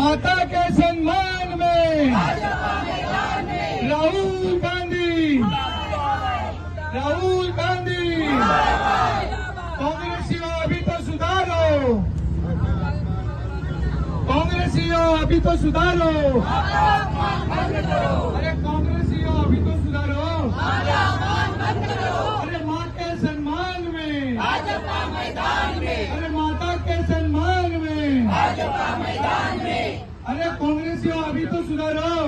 माता के सम्मान में राहुल गांधी राहुल गांधी कांग्रेसियों अभी तो सुधारो कांग्रेसियों अभी तो सुधारो अरे कांग्रेसियों अभी तो सुधारो अरे माँ के सम्मान में अरे माता के सम्मान में अरे कांग्रेसियों अभी तो सुधारो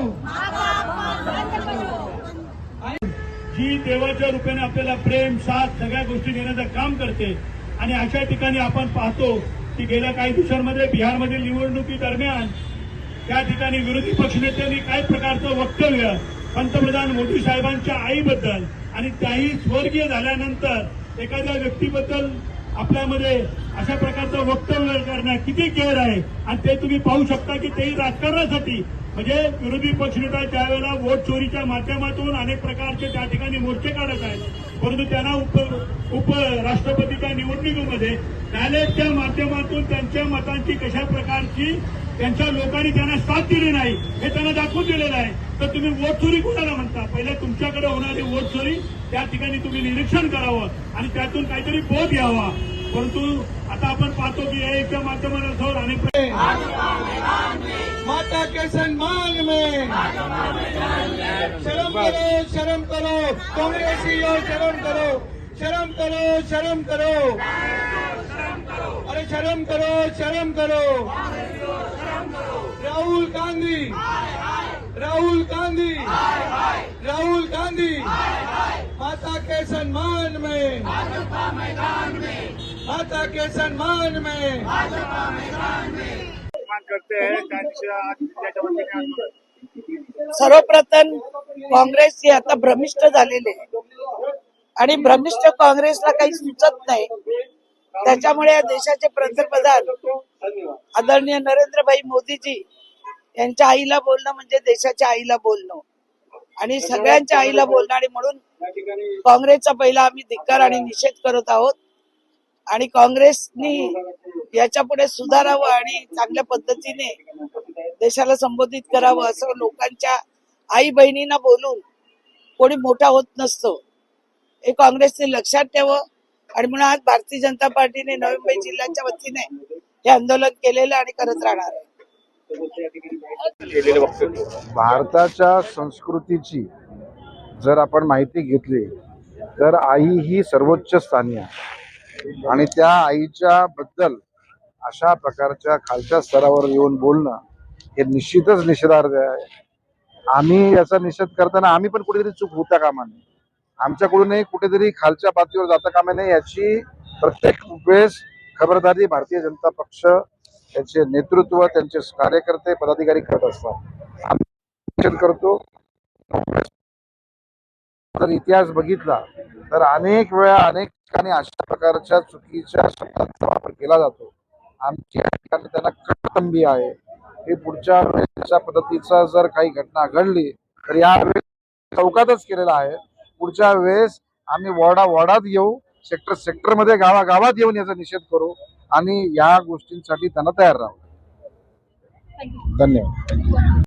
जी देवाच्या रूपाने आपल्याला प्रेम साथ सगळ्या गोष्टी देण्याचं काम करते. आणि अशा ठिकाणी आपण पाहतो की गेल्या काही दिवसांमध्ये बिहारमधील निवडणुकी दरम्यान त्या ठिकाणी विरोधी पक्षनेत्यांनी काही प्रकारचं वक्तव्य पंतप्रधान मोदी साहेबांच्या आईबद्दल आणि त्याही स्वर्गीय झाल्यानंतर एखाद्या व्यक्तीबद्दल आपल्यामध्ये अशा प्रकारचं वक्तव्य करणं किती केअर आहे? आणि ते तुम्ही पाहू शकता की तेही राजकारणासाठी म्हणजे विरोधी पक्षनेता त्यावेळेला वोट चोरीच्या माध्यमातून अनेक प्रकारचे त्या ठिकाणी मोर्चे काढत आहेत. परंतु त्यांना उप उपराष्ट्रपतीच्या निवडणुकीमध्ये बॅलेटच्या माध्यमातून त्यांच्या मतांची कशा प्रकारची त्यांच्या लोकांनी त्यांना साथ दिली नाही हे त्यांना दाखवून दिलेलं आहे. तर तुम्ही वोट चोरी कोणाला म्हणता? पहिले तुमच्याकडे होणारी वोट चोरी त्या ठिकाणी तुम्ही निरीक्षण करावं आणि त्यातून काहीतरी बोध घ्यावा. परंतु आता आपण पाहतो की याच्या माध्यमातून अनेक माता के सम्मान में। शर्म करो शर्म करो। कांग्रेसियों शर्म करो। शर्म करो शर्म करो। अरे शर्म करो शर्म करो। राहुल गांधी। राहुल गांधी। राहुल गांधी। माता के सम्मान में। माता के सम्मान में। करते हैं सर्वप्रथम काँग्रेस हे आता भ्रमिष्ट झालेले आणि भ्रमिष्ट काँग्रेसला काही सुचत नाही. त्याच्यामुळे या देशाचे पंतप्रधान आदरणीय नरेंद्रभाई मोदीजी यांच्या आईला बोलणं म्हणजे देशाच्या आईला बोलणं. आणि सगळ्यांच्या आईला बोलणं आणि म्हणून काँग्रेसचा पहिला आम्ही धिक्कार आणि निषेध करत आहोत. आणि काँग्रेसनी याच्यापुढे सुधारावं आणि चांगल्या पद्धतीने देशाला संबोधित करावं असं लोकांच्या आई बहिणींना बोलून कोणी मोठा होत नसतो. हे काँग्रेसने लक्षात ठेवं आणि म्हणून आज भारतीय जनता पार्टीने नवी मुंबई जिल्ह्याच्या वतीने हे आंदोलन केलेलं आणि करत राहणार आहे. भारताच्या संस्कृतीची जर आपण माहिती घेतली तर आई ही सर्वोच्च स्थानी आहे. आणि त्या आईच्या बद्दल अशा प्रकारच्या खालच्या स्तरावर येऊन बोलणं हे निश्चितच निषेधार्ह आहे. आम्ही याचा निषेध करताना आम्ही पण कुठेतरी चूक होता कामा नये आमच्याकडूनही कुठेतरी खालच्या पातळीवर जाता कामा नये याची प्रत्येक वेळेस खबरदारी भारतीय जनता पक्ष त्याचे नेतृत्व त्यांचे कार्यकर्ते पदाधिकारी करत असतात. आम्ही निषेध करतो. जर इतिहास बघितला तर अनेक वेळा अनेक ठिकाणी अशा प्रकारच्या चुकीच्या शब्दांचा वापर केला जातो. आमची या ठिकाणी त्यांना कटतंबी आहे. हे पुढच्या अशा पद्धतीचा जर काही घटना घडली तर यावेळेस चौकातच केलेला आहे. पुढच्या वेळेस आम्ही वॉर्डा वॉर्डात येऊ सेक्टर सेक्टरमध्ये गावा गावात येऊन याचा निषेध करू आणि या गोष्टींसाठी त्यांना तयार राहू. धन्यवाद.